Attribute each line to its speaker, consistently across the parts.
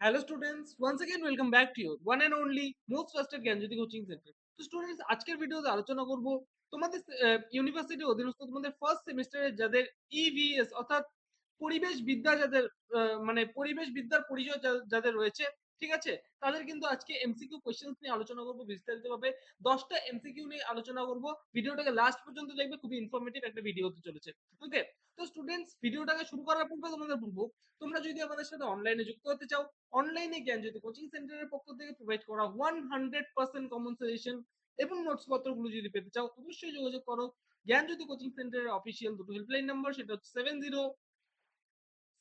Speaker 1: Hello students, once again welcome back to your one and only most trusted Gyanjyoti coaching centre তো students আজকের ভিডিওতে আলোচনা করব তোমাদের ইউনিভার্সিটি অধীনস্থ তোমাদের ফার্স্ট সেমিস্টারে যাদের ইভিএস অর্থাৎ পরিবেশ বিদ্যা যাদের মানে পরিবেশ বিদ্যার পরিচয় যাদের রয়েছে ঠিক আছে? তাদের কিন্তু আজকে এমসিকিউ কোশ্চেন্স নিয়ে আলোচনা করব বিস্তারিতভাবে। দশটা এমসিকিউ নিয়ে আলোচনা করব। ভিডিওটাকে লাস্ট পর্যন্ত দেখবে, খুবই ইনফরমেটিভ একটা ভিডিও হতে চলেছে। ওকে তো স্টুডেন্টস ভিডিওটাকে শুরু করার পূর্বে তোমাদের বলব, তোমরা যদি আমাদের সাথে অনলাইনে যুক্ত হতে চাও অনলাইনে জ্ঞান যদি কোচিং সেন্টারের পক্ষ থেকে প্রোভাইড করা ওয়ান হান্ড্রেড পার্সেন্ট কমন এবং নোটস পত্রগুলো যদি পেতে চাও, অবশ্যই যোগাযোগ করো। জ্ঞান যদি কোচিং সেন্টারের অফিসিয়াল দুটো হেল্পলাইন নাম্বার সেটা হচ্ছে seven zero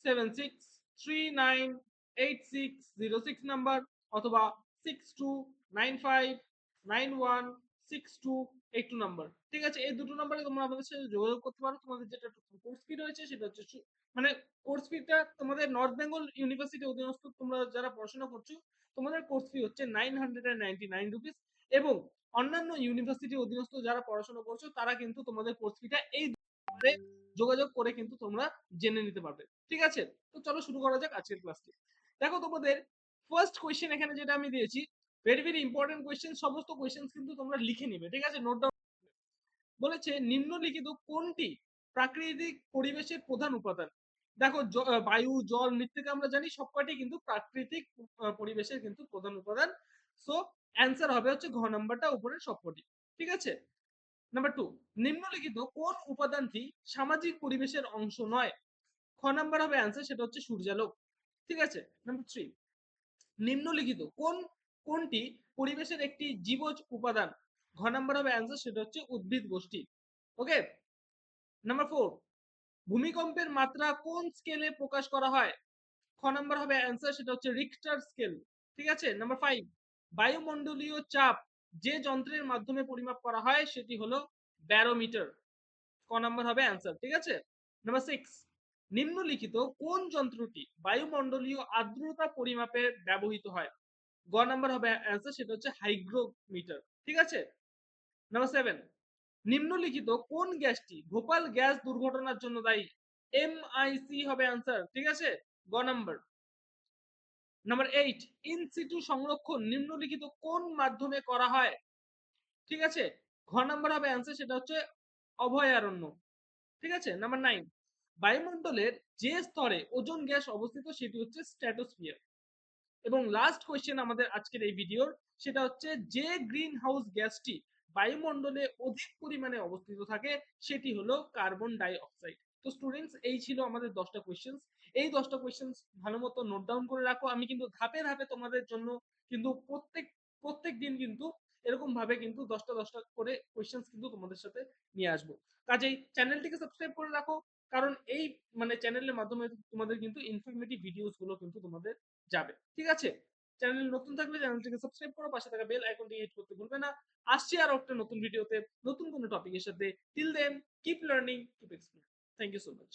Speaker 1: seven six three nine eight six zero six number অথবা six two nine five nine one six two eight two number ঠিক আছে? এই দুটো নাম্বারে তোমরা আমাদের সাথে যোগাযোগ করতে পারো। তোমাদের যেটা কোর্স ফি রয়েছে সেটা হচ্ছে মানে কোর্স ফিটা তোমাদের নর্থ বেঙ্গল ইউনিভার্সিটি অধীনস্থ তোমরা যারা পড়াশোনা করছ, তোমাদের কোর্স ফি হচ্ছে nine hundred and ninety nine rupees এবং অন্যান্য ইউনিভার্সিটি অধীনস্থ যারা পড়াশোনা করছ, তারা কিন্তু তোমাদের কোর্স ফিটা এই যোগাযোগ করে কিন্তু তোমরা জেনে নিতে পারবে। ঠিক আছে? তো চলো শুরু করা যাক আজকের ক্লাসটি দেখো তোমাদের ফার্স্ট কোয়েশ্চেন এখানে যেটা আমি দিয়েছি ভেরি ভেরি ইম্পর্টেন্ট কোয়েশ্চেন সমস্ত কোয়েশ্চেন কিন্তু তোমরা লিখে নিবে, ঠিক আছে? নোট ডাউন বলেছে, নিম্নলিখিত কোনটি প্রাকৃতিক পরিবেশের প্রধান উপাদান? দেখো বায়ু, জল, মৃত্তিকা আমরা জানি সবকটি কিন্তু প্রাকৃতিক পরিবেশের কিন্তু প্রধান উপাদান। সো অ্যান্সার হবে হচ্ছে ঘ নাম্বারটা, উপরের সবকটি, ঠিক আছে? নাম্বার টু নিম্নলিখিত কোন উপাদানটি সামাজিক পরিবেশের অংশ নয়? খ নাম্বার হবে অ্যান্সার সেটা হচ্ছে সূর্যালোক। ঠিক আছে? নাম্বার থ্রি নিম্নলিখিত কোন, কোনটি পরিবেশের একটি জীবজ উপাদান? ঘ নাম্বার হবে অ্যান্সার সেটা হচ্ছে উদ্ভিদ গোষ্ঠী। ওকে নাম্বার ফোর ভূমিকম্পের মাত্রা কোন স্কেলে প্রকাশ করা হয়? খ নাম্বার হবে অ্যান্সার সেটা হচ্ছে রিক্টার স্কেল ঠিক আছে? নাম্বার ফাইভ বায়ুমণ্ডলীয় চাপ যে যন্ত্রের মাধ্যমে পরিমাপ করা হয়, সেটি হলো ব্যারোমিটার ক নাম্বার হবে অ্যান্সার ঠিক আছে? নাম্বার সিক্স নিম্নলিখিত কোন যন্ত্রটি বায়ুমণ্ডলীয় আর্দ্রতা পরিমাপে ব্যবহৃত হয়? গ নাম্বার হবে অ্যান্সার সেটা হচ্ছে হাইগ্রোমিটার ঠিক আছে? নাম্বার সেভেন নিম্নলিখিত কোন গ্যাসটি ভোপাল গ্যাস দুর্ঘটনার জন্য দায়ী? এম এমআইসি হবে অ্যান্সার ঠিক আছে? গ নাম্বার। নাম্বার এইট ইন সংরক্ষণ নিম্নলিখিত কোন মাধ্যমে করা হয়? ঠিক আছে? ঘ নাম্বার হবে অ্যান্সার সেটা হচ্ছে অভয়ারণ্য, ঠিক আছে? নাম্বার নাইন বায়ুমণ্ডলের যে স্তরে ওজোন গ্যাস অবস্থিত সেটি হচ্ছে স্ট্র্যাটোস্ফিয়ার। এবং লাস্ট কোয়েশ্চেন আমাদের আজকের এই ভিডিওর সেটা হচ্ছে যে গ্রিন হাউস গ্যাসটি বায়ুমণ্ডলে অধিক পরিমাণে অবস্থিত থাকে, সেটি হলো কার্বন ডাই অক্সাইড তো স্টুডেন্টস এই ছিল আমাদের দশটা কোয়েশ্চেন্স এই দশটা কোয়েশ্চেন্স ভালো মতো নোট ডাউন করে রাখো। আমি কিন্তু ধাপে ধাপে তোমাদের জন্য কিন্তু প্রত্যেক প্রত্যেক দিন কিন্তু এরকম ভাবে কিন্তু দশটা দশটা করে কোয়েশ্চেন্স কিন্তু তোমাদের সাথে নিয়ে আসব। কাজেই চ্যানেলটিকে সাবস্ক্রাইব করে রাখো। কারণ এই মানে চ্যানেলের মাধ্যমে তোমাদের কিন্তু ইনফরমেটিভ ভিডিওসগুলো কিন্তু তোমাদের যাবে। ঠিক আছে? চ্যানেল নতুন থাকলে চ্যানেলটিকে সাবস্ক্রাইব করো, পাশে থাকা বেল আইকনটি হিট করতে ভুলবে না। আসছি আর একটা নতুন ভিডিওতে নতুন কোনো টপিকের সাথে। Till then keep learning keep explore thank you so much